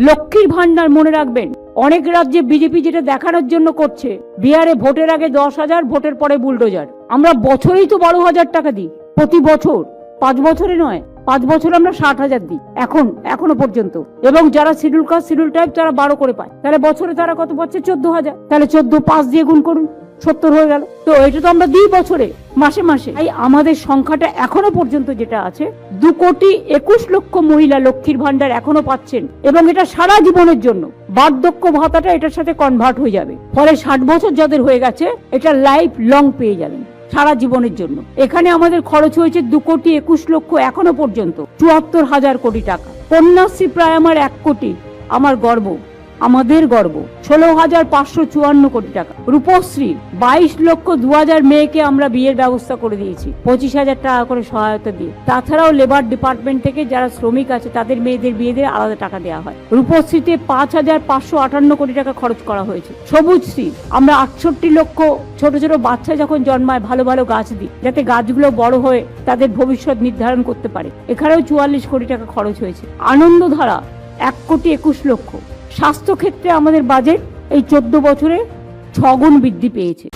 লক্ষ্মীর ভান্ডার মনে রাখবেন। অনেক রাজ্যে বিজেপি যেটা দেখানোর জন্য করছে। বিহারে ভোটের আগে দশ হাজার, ভোটের পরে বুলডোজার। আমরা বছরেই তো বারো হাজার টাকা দিই। প্রতি বছর। পাঁচ বছরে নয়, পাঁচ বছর আমরা ষাট হাজার দিই। এখন, এখনও পর্যন্ত। এবং যারা শিডিউল কাস্ট শিডিউল টাইপ তারা বারো করে পায়। তাহলে বছরে তারা কত পাচ্ছে? চোদ্দ হাজার। তাহলে চোদ্দ পাঁচ দিয়ে গুণ করুন। সত্তর হয়ে গেল। তো এটা তো আমরা দিই বছরে, মাসে মাসে। তাই আমাদের সংখ্যাটা এখনও পর্যন্ত যেটা আছে দু কোটি একুশ লক্ষ মহিলা লক্ষ্মীর ভান্ডার এখনও পাচ্ছেন এবং এটা সারা জীবনের জন্য। বার্ধক্য ভাতাটা এটার সাথে কনভার্ট হয়ে যাবে। ফলে ষাট বছর যাদের হয়ে গেছে, এটা লাইফ লং পেয়ে যাবেন সারা জীবনের জন্য। এখানে আমাদের খরচ হয়েছে দু কোটি একুশ লক্ষ এখনও পর্যন্ত, চুয়াত্তর হাজার কোটি টাকা। কন্যাশ্রী প্রায় আমার এক কোটি, আমার গর্ব। আমাদের গর্ব। ষোলো হাজার পাঁচশো চুয়ান্ন কোটি টাকা। রূপশ্রী, বাইশ লক্ষ দু হাজার মেয়েকে আমরা বিয়ের ব্যবস্থা করে দিয়েছি। পঁচিশ হাজার টাকা করে সহায়তা দিয়ে। তাছাড়াও লেবার ডিপার্টমেন্ট থেকে যারা শ্রমিক আছে, তাদের মেয়েদের বিয়ে দিয়ে আলাদা টাকা দেওয়া হয়। রূপশ্রীতে পাঁচ হাজার পাঁচশো আটান্ন কোটি টাকা খরচ করা হয়েছে। সবুজশ্রী আমরা আটষট্টি লক্ষ ছোট ছোট বাচ্চা যখন জন্মায়, ভালো ভালো গাছ দিই, যাতে গাছগুলো বড় হয়ে তাদের ভবিষ্যৎ নির্ধারণ করতে পারে। এখানেও চুয়াল্লিশ কোটি টাকা খরচ হয়েছে। আনন্দধারা, এক কোটি একুশ লক্ষ। স্বাস্থ্যক্ষেত্রে আমাদের বাজেট এই চোদ্দ বছরে ছগুণ বৃদ্ধি পেয়েছে।